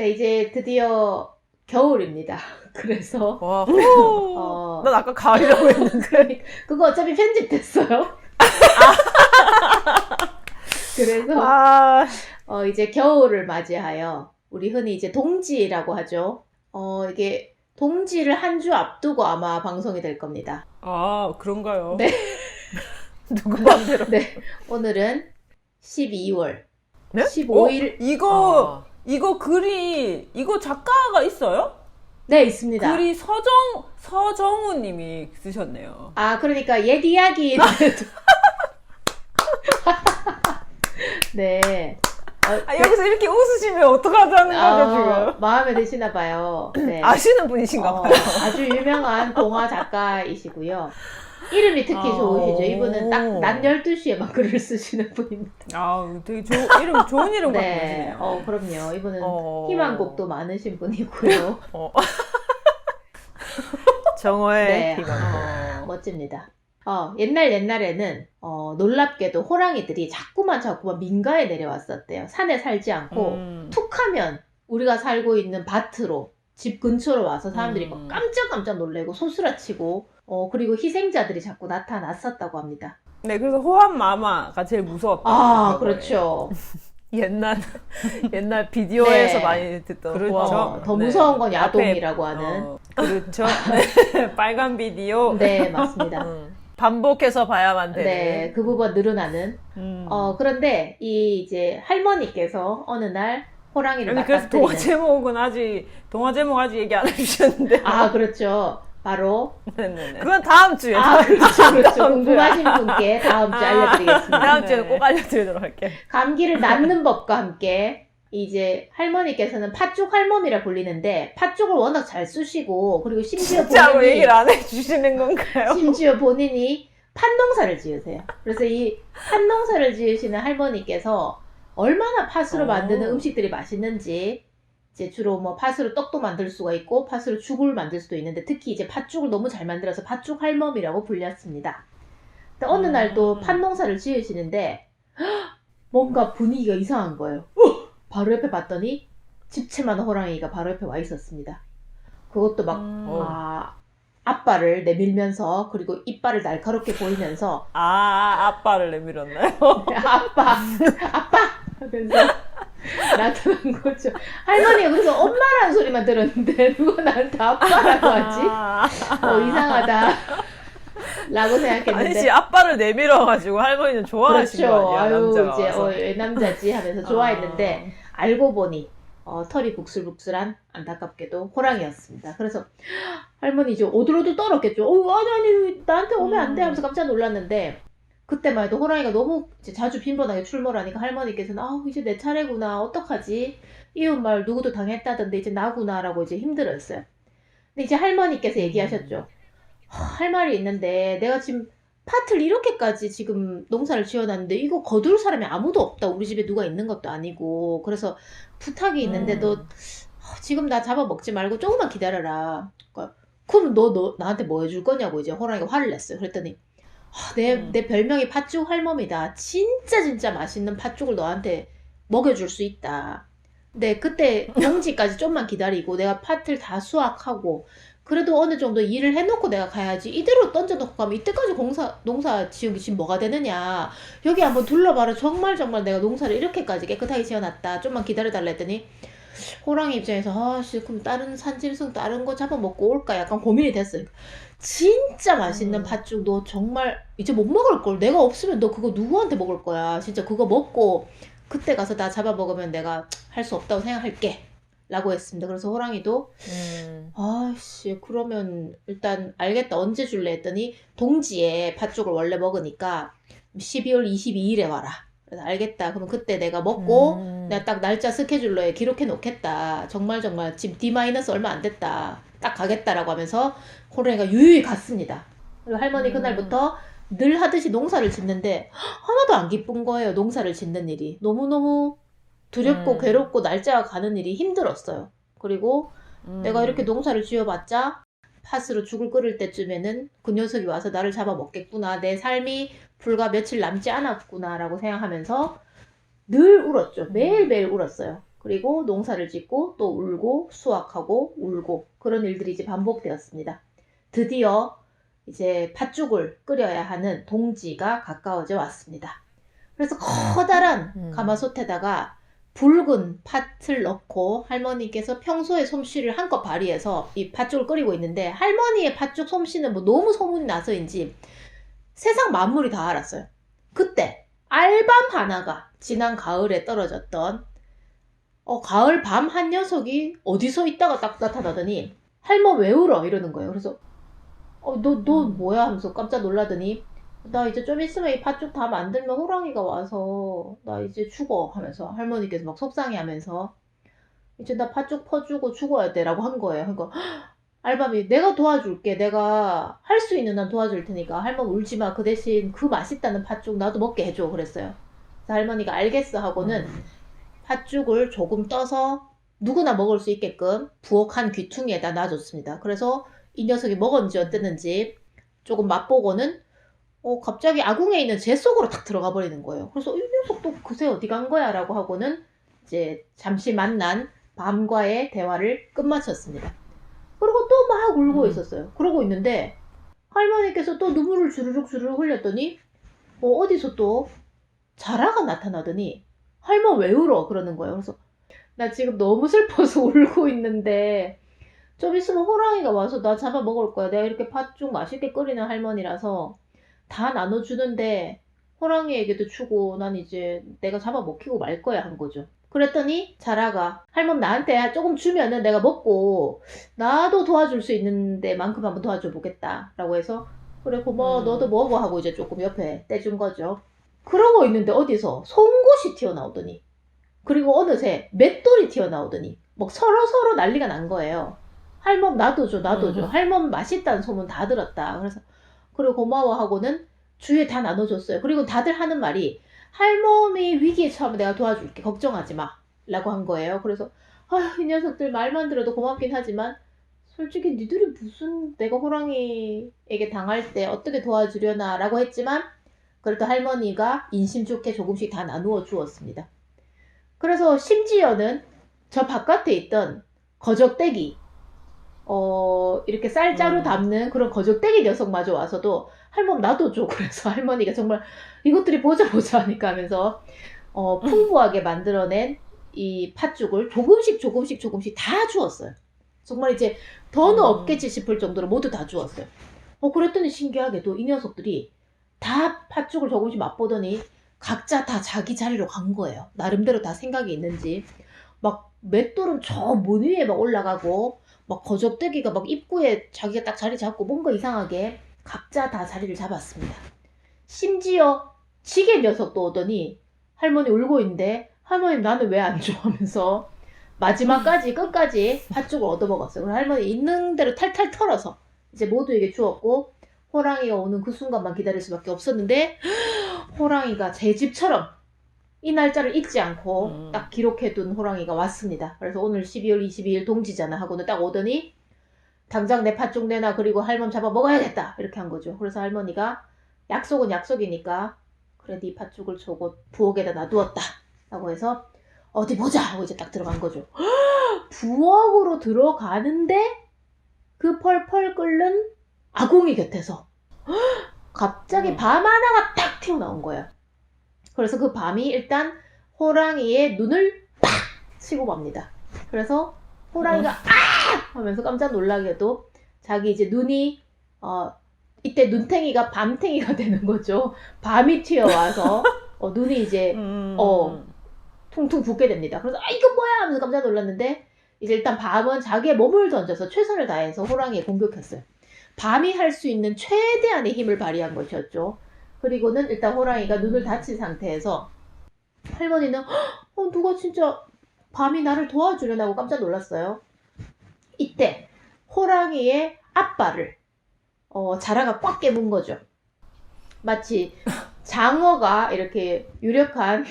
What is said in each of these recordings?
네, 이제 드디어 겨울입니다. 그래서 와, 어, 난 아까 가을이라고 했는데. 그러니까 그거 어차피 편집됐어요. 그래서 아, 어, 이제 겨울을 맞이하여 우리 흔히 이제 동지라고 하죠. 어, 이게 동지를 한 주 앞두고 아마 방송이 될 겁니다. 아 그런가요? 네. 누구 맘대로. 네, 오늘은 12월 네? 15일 어, 이거 아. 이거 글이 이거 작가가 있어요? 네, 있습니다. 글이 서정 서정우님이 쓰셨네요. 아, 그러니까 옛 이야기. 네. 어, 아, 여기서 이렇게 웃으시면 어떡하자는 거죠 어, 지금? 마음에 드시나 봐요. 네. 아시는 분이신가 어, 봐요. 아주 유명한 동화 작가이시고요. 이름이 특히 아, 좋으시죠. 이분은 딱 오. 낮 12시에만 글을 쓰시는 분입니다. 아, 되게 좋 이름 좋은 이름 네. 계시네요. 어, 그럼요. 이분은 어. 희망곡도 많으신 분이고요. 어. 정호의 네. 희망. 어, 멋집니다. 어, 옛날 옛날에는 어, 놀랍게도 호랑이들이 자꾸만 자꾸만 민가에 내려왔었대요. 산에 살지 않고 음. 툭하면 우리가 살고 있는 밭으로 집 근처로 와서 사람들이 음. 막 깜짝깜짝 놀래고 소스라치고 어 그리고 희생자들이 자꾸 나타났었다고 합니다. 네, 그래서 호환 마마가 제일 무서웠다. 아 그렇죠. 옛날 옛날 비디오에서 네. 많이 듣던 그렇죠. 호환. 더 네. 무서운 건 앞에, 야동이라고 하는. 어, 그렇죠. 네. 빨간 비디오. 네 맞습니다. 음. 반복해서 봐야만 되는. 네 그 부분 늘어나는. 음. 어 그런데 이 이제 할머니께서 어느 날 호랑이를 아니 그래서 동화. 제목은 아직 동화 제목 아직 얘기 안 해주셨는데. 아 그렇죠. 바로 네네네. 그건 다음 주에. 아 그렇죠 그렇죠. 다음 궁금하신 분께 다음 주에 알려드리겠습니다. 다음 주에 네. 꼭 알려드리도록 할게요. 감기를 낫는 법과 함께 이제 할머니께서는 팥죽 할멈이라 불리는데 팥죽을 워낙 잘 쑤시고 그리고 심지어 진짜로 본인이 얘기를 안 해주시는 건가요? 심지어 본인이 팥농사를 지으세요. 그래서 이 팥농사를 지으시는 할머니께서 얼마나 팥으로 어. 만드는 음식들이 맛있는지 이제 주로 뭐 팥으로 떡도 만들 수가 있고 팥으로 죽을 만들 수도 있는데 특히 이제 팥죽을 너무 잘 만들어서 팥죽 할멈이라고 불렸습니다. 어느 음. 날도 팥농사를 지으시는데 헉, 뭔가 분위기가 이상한 거예요. 어! 바로 옆에 봤더니 집채만한 호랑이가 바로 옆에 와 있었습니다. 그것도 막 음. 아, 앞발을 내밀면서 그리고 이빨을 날카롭게 보이면서 아, 아빠를 내밀었나요? 아빠 아빠 하면서 나타난 거죠. 할머니가 그래서 엄마라는 소리만 들었는데 누가 나한테 아빠라고 하지? 아. 어 이상하다. 라고 아니지, 생각했는데 아빠를 내밀어가지고 할머니는 좋아하신 그렇죠. 거 아니야, 아유 남자가 이제 와서. 어, 왜 남자지 하면서 좋아했는데 알고 보니 어, 털이 북슬북슬한 안타깝게도 호랑이였습니다. 그래서 할머니 이제 오들오들 떨었겠죠. 어, 아니 아니 나한테 오면 안 돼 하면서 깜짝 놀랐는데 그때만 해도 호랑이가 너무 자주 빈번하게 출몰하니까 할머니께서는 아 이제 내 차례구나 어떡하지 이웃 말 누구도 당했다던데 이제 나구나라고 이제 힘들었어요. 근데 이제 할머니께서 얘기하셨죠. 하, 할 말이 있는데 내가 지금 팥을 이렇게까지 지금 농사를 지어놨는데 이거 거둘 사람이 아무도 없다. 우리 집에 누가 있는 것도 아니고 그래서 부탁이 있는데 음. 너 어, 지금 나 잡아 먹지 말고 조금만 기다려라. 그러니까, 그럼 너, 너 나한테 뭐 해줄 거냐고 이제 호랑이가 화를 냈어요. 그랬더니 아, 내, 음. 내 별명이 팥죽 할멈이다. 진짜 진짜 맛있는 팥죽을 너한테 먹여줄 수 있다. 근데 그때 경지까지 좀만 기다리고 내가 팥을 다 수확하고 그래도 어느 정도 일을 해놓고 내가 가야지 이대로 던져놓고 가면 이때까지 공사 농사 지은 게 지금 뭐가 되느냐 여기 한번 둘러봐라 정말 정말 내가 농사를 이렇게까지 깨끗하게 지어놨다 좀만 기다려달라 했더니 호랑이 입장에서 아씨 그럼 다른 산짐승 다른 거 잡아먹고 올까? 약간 고민이 됐어요. 진짜 맛있는 음. 팥죽 너 정말 이제 못 먹을 걸. 내가 없으면 너 그거 누구한테 먹을 거야? 진짜 그거 먹고 그때 가서 나 잡아 먹으면 내가 할 수 없다고 생각할게. 라고 했습니다. 그래서 호랑이도 음. 아씨 그러면 일단 알겠다. 언제 줄래? 했더니 동지에 팥죽을 원래 먹으니까 12월 22일에 와라 그래서 알겠다 그러면 그때 내가 먹고 음. 내가 딱 날짜 스케줄러에 기록해 놓겠다 정말 정말 지금 D 마이너스 얼마 안 됐다 딱 가겠다라고 하면서 호랑이가 유유히 갔습니다 그리고 할머니 음. 그날부터 늘 하듯이 농사를 짓는데 하나도 안 기쁜 거예요 농사를 짓는 일이 너무너무 두렵고 음. 괴롭고 날짜가 가는 일이 힘들었어요 그리고 음. 내가 이렇게 농사를 지어봤자 팥으로 죽을 끓을 때쯤에는 그 녀석이 와서 나를 잡아먹겠구나. 내 삶이 불과 며칠 남지 않았구나라고 생각하면서 늘 울었죠. 매일매일 울었어요. 그리고 농사를 짓고 또 울고 수확하고 울고 그런 일들이 이제 반복되었습니다. 드디어 이제 팥죽을 끓여야 하는 동지가 가까워져 왔습니다. 그래서 커다란 음. 가마솥에다가 붉은 팥을 넣고 할머니께서 평소에 솜씨를 한껏 발휘해서 이 팥죽을 끓이고 있는데 할머니의 팥죽 솜씨는 뭐 너무 소문이 나서인지 세상 만물이 다 알았어요. 그때 알밤 하나가 지난 가을에 떨어졌던 어, 가을 밤 한 녀석이 어디서 있다가 딱 나타나더니 할머 왜 울어 이러는 거예요. 그래서 어, 너, 너 음. 뭐야 하면서 깜짝 놀라더니 나 이제 좀 있으면 이 팥죽 다 만들면 호랑이가 와서 나 이제 죽어 하면서 할머니께서 막 속상해 하면서 이제 나 팥죽 퍼주고 죽어야 돼라고 한 거예요. 그러니까 알밤이 내가 도와줄게. 내가 할 수 있는 한 도와줄 테니까 할머니 울지 마. 그 대신 그 맛있다는 팥죽 나도 먹게 해줘. 그랬어요. 그래서 할머니가 알겠어 하고는 음. 팥죽을 조금 떠서 누구나 먹을 수 있게끔 부엌한 귀퉁이에다 놔줬습니다. 그래서 이 녀석이 먹었는지 어땠는지 조금 맛보고는 어, 갑자기 아궁에 있는 제 속으로 탁 들어가 버리는 거예요. 그래서 이 녀석 또 그새 어디 간 거야? 라고 하고는 이제 잠시 만난 밤과의 대화를 끝마쳤습니다. 막 울고 음. 있었어요. 그러고 있는데 할머니께서 또 눈물을 주르륵 주르륵 흘렸더니 뭐 어디서 또 자라가 나타나더니 할머 왜 울어? 그러는 거예요. 그래서 나 지금 너무 슬퍼서 울고 있는데 좀 있으면 호랑이가 와서 나 잡아 먹을 거야. 내가 이렇게 팥죽 맛있게 끓이는 할머니라서 다 나눠주는데 호랑이에게도 주고 난 이제 내가 잡아 먹히고 말 거야 한 거죠. 그랬더니 자라가 할머니 나한테 조금 주면은 내가 먹고 나도 도와줄 수 있는 데 만큼 한번 도와줘 보겠다 라고 해서 그래 고마워 음. 너도 먹어 하고 이제 조금 옆에 떼준 거죠. 그러고 있는데 어디서 송곳이 튀어나오더니 그리고 어느새 맷돌이 튀어나오더니 막 서로 서로 난리가 난 거예요. 할멈 나도 줘 나도 줘 음. 할멈 맛있다는 소문 다 들었다. 그래서 그래 고마워 하고는 주위에 다 나눠줬어요. 그리고 다들 하는 말이 할멈이 위기에 처하면 내가 도와줄게 걱정하지 마 라고 한 거예요. 그래서 아휴 이 녀석들 말만 들어도 고맙긴 하지만 솔직히 니들이 무슨 내가 호랑이에게 당할 때 어떻게 도와주려나 라고 했지만 그래도 할머니가 인심 좋게 조금씩 다 나누어 주었습니다. 그래서 심지어는 저 바깥에 있던 거적대기, 어, 이렇게 쌀자루 음. 담는 그런 거적대기 녀석마저 와서도 할머니 나도 줘. 그래서 할머니가 정말 이것들이 보자 보자 하니까 하면서 어, 풍부하게 만들어낸 이 팥죽을 조금씩 조금씩 조금씩 다 주었어요. 정말 이제 더는 음. 없겠지 싶을 정도로 모두 다 주었어요. 어, 그랬더니 신기하게도 이 녀석들이 다 팥죽을 조금씩 맛보더니 각자 다 자기 자리로 간 거예요. 나름대로 다 생각이 있는지. 막 맷돌은 저 문 위에 막 올라가고 막 거적대기가 막 입구에 자기가 딱 자리 잡고 뭔가 이상하게 각자 다 자리를 잡았습니다. 심지어 지게 녀석도 오더니 할머니 울고 있는데 할머니 나는 왜안 줘? 하면서 마지막까지 끝까지 팥죽을 얻어먹었어요. 그래서 할머니 있는 대로 탈탈 털어서 이제 모두에게 주었고 호랑이가 오는 그 순간만 기다릴 수밖에 없었는데 호랑이가 제 집처럼 이 날짜를 잊지 않고 음. 딱 기록해둔 호랑이가 왔습니다. 그래서 오늘 12월 22일 동지잖아 하고는 딱 오더니 당장 내 팥죽 내놔 그리고 할멈 잡아 먹어야겠다 이렇게 한 거죠. 그래서 할머니가 약속은 약속이니까 그래 네 팥죽을 저곳 부엌에다 놔두었다 라고 해서 어디 보자 하고 이제 딱 들어간 거죠. 부엌으로 들어가는데 그 펄펄 끓는 아궁이 곁에서 갑자기 음. 밤 하나가 딱 튀어나온 거예요. 그래서 그 밤이 일단 호랑이의 눈을 팍 치고 맙니다. 그래서 호랑이가 아 하면서 깜짝 놀라게도 자기 이제 눈이 어 이때 눈탱이가 밤탱이가 되는 거죠. 밤이 튀어와서 어, 눈이 이제 음. 어. 퉁퉁 붓게 됩니다. 그래서 아 이거 뭐야 하면서 깜짝 놀랐는데 이제 일단 밤은 자기의 몸을 던져서 최선을 다해서 호랑이에 공격했어요. 밤이 할 수 있는 최대한의 힘을 발휘한 것이었죠. 그리고는 일단 호랑이가 눈을 다친 상태에서 할머니는 "헉, 어, 누가 진짜 밤이 나를 도와주려나고 깜짝 놀랐어요. 이때 호랑이의 앞발을 어, 자라가 꽉 깨문 거죠. 마치 장어가 이렇게 유력한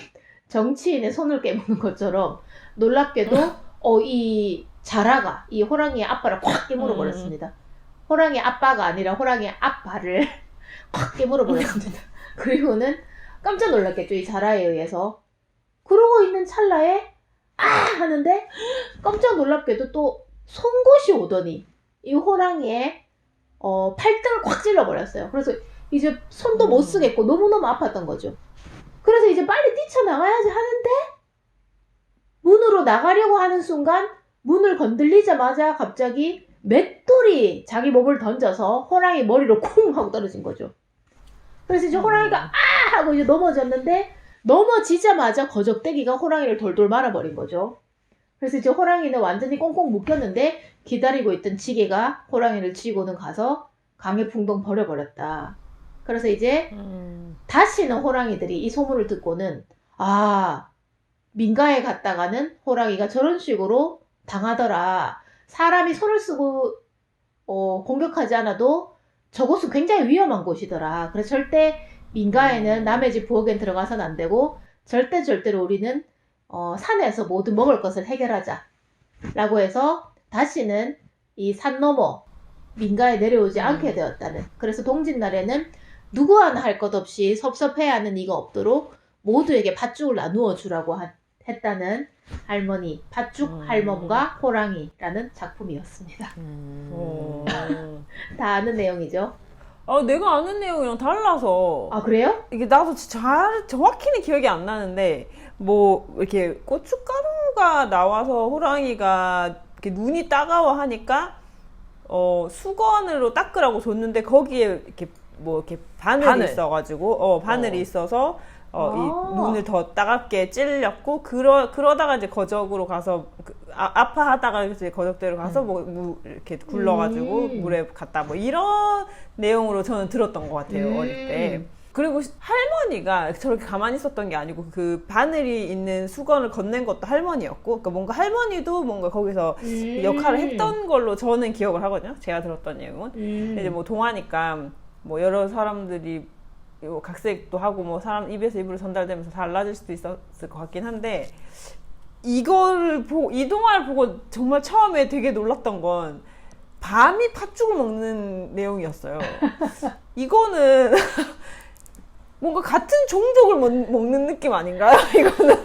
정치인의 손을 깨무는 것처럼 놀랍게도 어, 이 자라가 이 호랑이의 앞발을 꽉 깨물어 버렸습니다. 호랑이 아빠가 아니라 호랑이 앞발을 꽉 깨물어 버렸습니다. 그리고는 깜짝 놀랐겠죠 이 자라에 의해서 그러고 있는 찰나에 아 하는데 깜짝 놀랍게도 또 송곳이 오더니 이 호랑이의 어, 팔등을 꽉 찔러버렸어요. 그래서 이제 손도 못 음. 쓰겠고 너무너무 아팠던 거죠. 그래서 이제 빨리 뛰쳐나가야지 하는데 문으로 나가려고 하는 순간 문을 건들리자마자 갑자기 맷돌이 자기 몸을 던져서 호랑이 머리로 쿵 하고 떨어진 거죠. 그래서 이제 호랑이가 아 하고 이제 넘어졌는데 넘어지자마자 거적대기가 호랑이를 돌돌 말아버린 거죠. 그래서 이제 호랑이는 완전히 꽁꽁 묶였는데 기다리고 있던 지게가 호랑이를 쥐고는 가서 강에 풍덩 버려버렸다. 그래서 이제 음. 다시는 호랑이들이 이 소문을 듣고는 아 민가에 갔다가는 호랑이가 저런 식으로 당하더라. 사람이 손을 쓰고 어, 공격하지 않아도 저곳은 굉장히 위험한 곳이더라. 그래서 절대 민가에는 남의 집 부엌엔 들어가서는 안 되고 절대 절대로 우리는 어, 산에서 모두 먹을 것을 해결하자. 라고 해서 다시는 이 산 너머 민가에 내려오지 않게 되었다는. 그래서 동짓날에는 누구 하나 할 것 없이 섭섭해하는 이가 없도록 모두에게 팥죽을 나누어 주라고 하- 했다는 할머니, 팥죽 음. 할멈과 호랑이라는 작품이었습니다. 어. 다 아는 내용이죠. 아, 내가 아는 내용이랑 달라서. 아 그래요? 이게 나도 잘 정확히는 기억이 안 나는데 뭐 이렇게 고춧가루가 나와서 호랑이가 이렇게 눈이 따가워 하니까 어 수건으로 닦으라고 줬는데 거기에 이렇게 뭐 이렇게 바늘이 바늘. 있어가지고 어 바늘이 어. 있어서 어, 아. 이 눈을 더 따갑게 찔렸고 그러 그러다가 이제 거적으로 가서 그, 아, 아파하다가 이제 거적대로 가서 뭐 무, 이렇게 굴러가지고 음. 물에 갔다 뭐 이런 내용으로 저는 들었던 것 같아요 음. 어릴 때. 그리고 시- 할머니가 저렇게 가만히 있었던 게 아니고 그 바늘이 있는 수건을 건넨 것도 할머니였고, 그러니까 뭔가 할머니도 뭔가 거기서 음. 역할을 했던 걸로 저는 기억을 하거든요. 제가 들었던 내용은. 음. 이제 뭐 동화니까 뭐 여러 사람들이 요 각색도 하고 뭐 사람 입에서 입으로 전달되면서 달라질 수도 있었을 것 같긴 한데 이거를 보고 이 동화를 보고 정말 처음에 되게 놀랐던 건 밤이 팥죽을 먹는 내용이었어요. 이거는 뭔가 같은 종족을 먹, 먹는 느낌 아닌가요? 이거는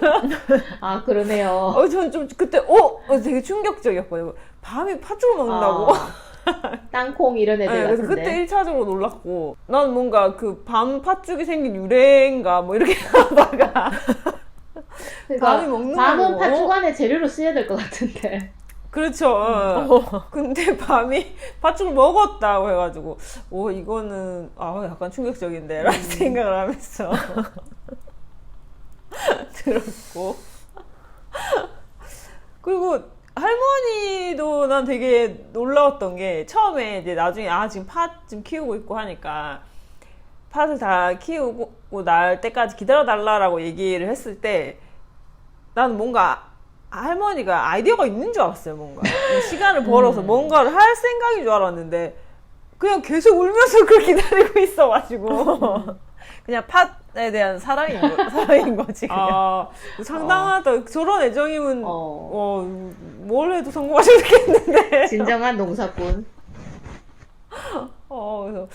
아 그러네요. 어, 저는 좀 그때 어, 어, 되게 충격적이었거든요. 밤이 팥죽을 먹는다고. 아, 땅콩 이런 애들 네, 그래서 같은데. 그때 1차적으로 놀랐고 난 뭔가 그 밤 팥죽이 생긴 유래인가 뭐 이렇게 하다가 그러니까 밤이 먹는 밤은 거고. 팥죽 안에 재료로 쓰여야 될 것 같은데. 그렇죠. 어. 근데 밤이 팥죽을 먹었다고 해가지고 오 이거는 아 약간 충격적인데 라는 생각을 하면서 들었고 그리고 할머니도 난 되게 놀라웠던 게 처음에 이제 나중에 아 지금 팥 지금 키우고 있고 하니까 팥을 다 키우고 날 때까지 기다려 달라라고 얘기를 했을 때 나는 뭔가 할머니가 아이디어가 있는 줄 알았어요 뭔가 시간을 벌어서 뭔가를 할 생각인 줄 알았는데 그냥 계속 울면서 그걸 기다리고 있어가지고 그냥 팥에 대한 사랑인, 거, 사랑인 거지 그냥. 아 상당하다 저런 애정이면 어. 어, 뭘 해도 성공하지 좋겠는데 진정한 농사꾼. 어 그래서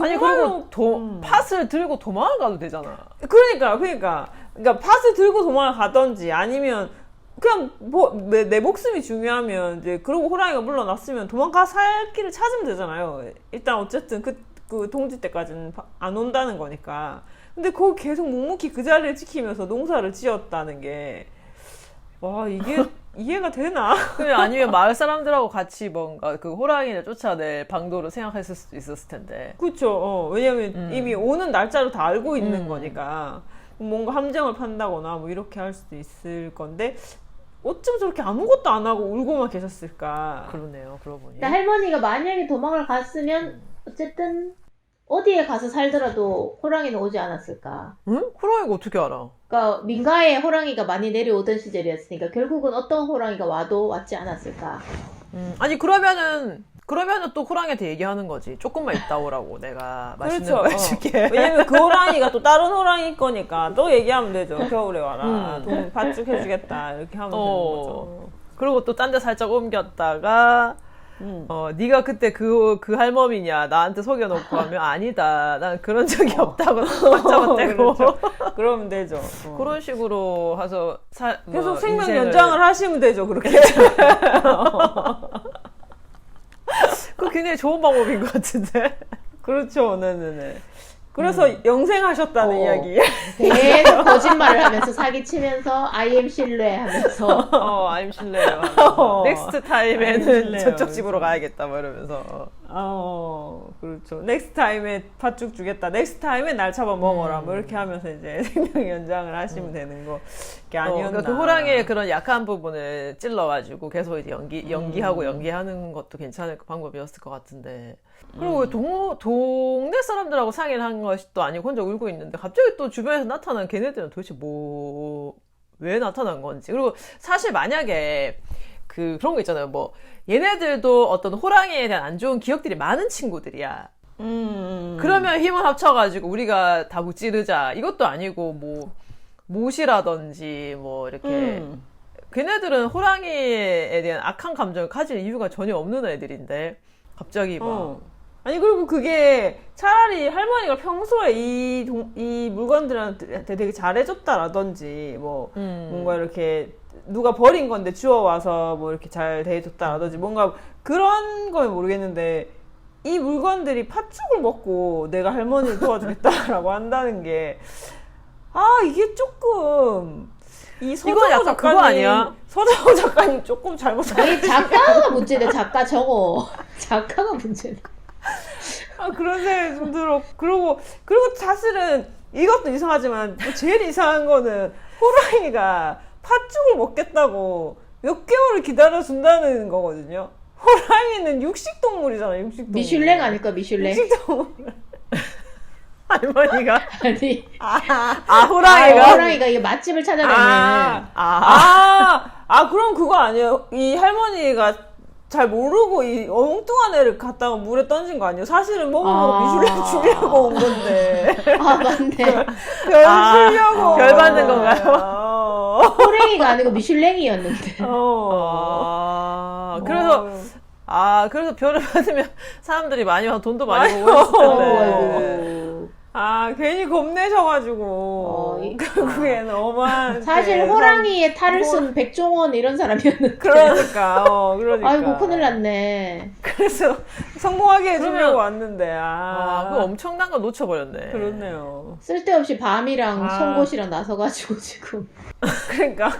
아니 그리고 도, 음. 팥을 들고 도망을 가도 되잖아. 그러니까 그러니까 그러니까 팥을 들고 도망을 가던지 아니면 그냥 뭐, 내, 내 목숨이 중요하면 이제 그러고 호랑이가 물러났으면 도망가 살 길을 찾으면 되잖아요. 일단 어쨌든 그, 그 동지 때까지는 바- 안 온다는 거니까. 근데 그거 계속 묵묵히 그 자리를 지키면서 농사를 지었다는 게, 와, 이게 이해가 되나? 아니면 마을 사람들하고 같이 뭔가 그 호랑이를 쫓아낼 방도를 생각했을 수도 있었을 텐데. 그쵸. 어, 왜냐면 음. 이미 오는 날짜를 다 알고 있는 음. 거니까. 뭔가 함정을 판다거나 뭐 이렇게 할 수도 있을 건데, 어쩜 저렇게 아무것도 안 하고 울고만 계셨을까. 그러네요. 그러고 보니. 근데 할머니가 만약에 도망을 갔으면 어쨌든 어디에 가서 살더라도 호랑이는 오지 않았을까. 응? 호랑이가 어떻게 알아? 그러니까 민가에 호랑이가 많이 내려오던 시절이었으니까 결국은 어떤 호랑이가 와도 왔지 않았을까. 음, 아니 그러면은 그러면은 또 호랑이한테 얘기하는 거지. 조금만 있다 오라고 내가 맛있는 그렇죠. 거 해줄게. 왜냐면 그 호랑이가 또 다른 호랑이 거니까 또 얘기하면 되죠. 겨울에 와라. 음. 돈 팥죽 해주겠다. 이렇게 하면 되는 어. 거죠. 그리고 또 딴 데 살짝 옮겼다가 음. 어, 네가 그때 그, 그 할멈이냐, 나한테 속여놓고 하면 아니다. 난 그런 적이 없다고 맞잡아 떼고. 그렇죠. 그러면 되죠. 어. 그런 식으로 해서 사, 뭐 계속 생명 인생을- 연장을 하시면 되죠, 그렇게. 굉장히 좋은 방법인 것 같은데. 그렇죠, 네네네. 그래서 영생하셨다는 어. 이야기. 계속 거짓말을 하면서 사기치면서 I am 신뢰하면서 어, I'm 실례요. 어. 넥스트 타임에는 실례요. 저쪽 집으로 가야겠다, 뭐 이러면서. 어. 어, 그렇죠. 넥스트 타임에 팥죽 주겠다. 넥스트 타임에 날 잡아 먹어라. 뭐 이렇게 하면서 이제 생명 연장을 하시면 되는 거. 게 어, 아니었나. 그러니까 그 호랑이의 그런 약한 부분을 찔러가지고 계속 이제 연기, 연기하고 음. 연기하는 것도 괜찮을 그 방법이었을 것 같은데. 음. 그리고 동, 동네 사람들하고 상의를 한 것도 아니고 혼자 울고 있는데 갑자기 또 주변에서 나타난 걔네들은 도대체 뭐, 왜 나타난 건지. 그리고 사실 만약에 그, 그런 거 있잖아요. 뭐, 얘네들도 어떤 호랑이에 대한 안 좋은 기억들이 많은 친구들이야. 음. 그러면 힘을 합쳐가지고 우리가 다 무찌르자. 이것도 아니고 뭐, 못이라든지 뭐, 이렇게. 음. 걔네들은 호랑이에 대한 악한 감정을 가질 이유가 전혀 없는 애들인데 갑자기 막 어. 아니 그리고 그게 차라리 할머니가 평소에 이, 동- 이 물건들한테 되게 잘해줬다라든지 뭐 음. 뭔가 이렇게 누가 버린 건데 주워와서 뭐 이렇게 잘 대해줬다라든지 뭔가 그런 건 모르겠는데 이 물건들이 팥죽을 먹고 내가 할머니를 도와주겠다라고 한다는 게 아 이게 조금 이 서정호 약간 작가님 그거 아니야? 서정호 작가님 조금 잘못한 아니 작가가 문제네 작가 저거 작가가 문제네 아, 그런 생각이 좀 들어. 그리고, 그리고 사실은 이것도 이상하지만, 뭐 제일 이상한 거는 호랑이가 팥죽을 먹겠다고 몇 개월을 기다려준다는 거거든요. 호랑이는 육식동물이잖아, 육식동물. 미슐랭 아닐까 미슐랭 육식동물. 할머니가 아니 아 아, 호랑이가 호랑이가 이게 맛집을 찾아내는 아, 아, 아, 아, 그럼 그거 아니에요? 이 할머니가 잘 모르고 이 엉뚱한 애를 갖다가 물에 던진 거 아니에요? 사실은 먹어보고 아. 미슐랭 주려고 온 건데. 아 맞네 별 아, 주려고. 별 받는 건가요? 어. 호랭이가 아니고 미슐랭이었는데 어. 아, 그래서 어. 아 그래서 별을 받으면 사람들이 많이 와서 돈도 많이 벌고 했을. 텐데 아이고 아 괜히 겁내셔가지고. 어, 이- 결국에는 어마한 사실 그 호랑이의 탈을 쓴 백종원 이런 사람이었는데. 그러니까 어 그러니까. 아이고 큰일 났네. 그래서 성공하게 해주려고 그러면- 왔는데 아, 아, 그 엄청난 거 놓쳐버렸네. 그렇네요. 쓸데없이 밤이랑 아. 송곳이랑 나서가지고 지금. 그러니까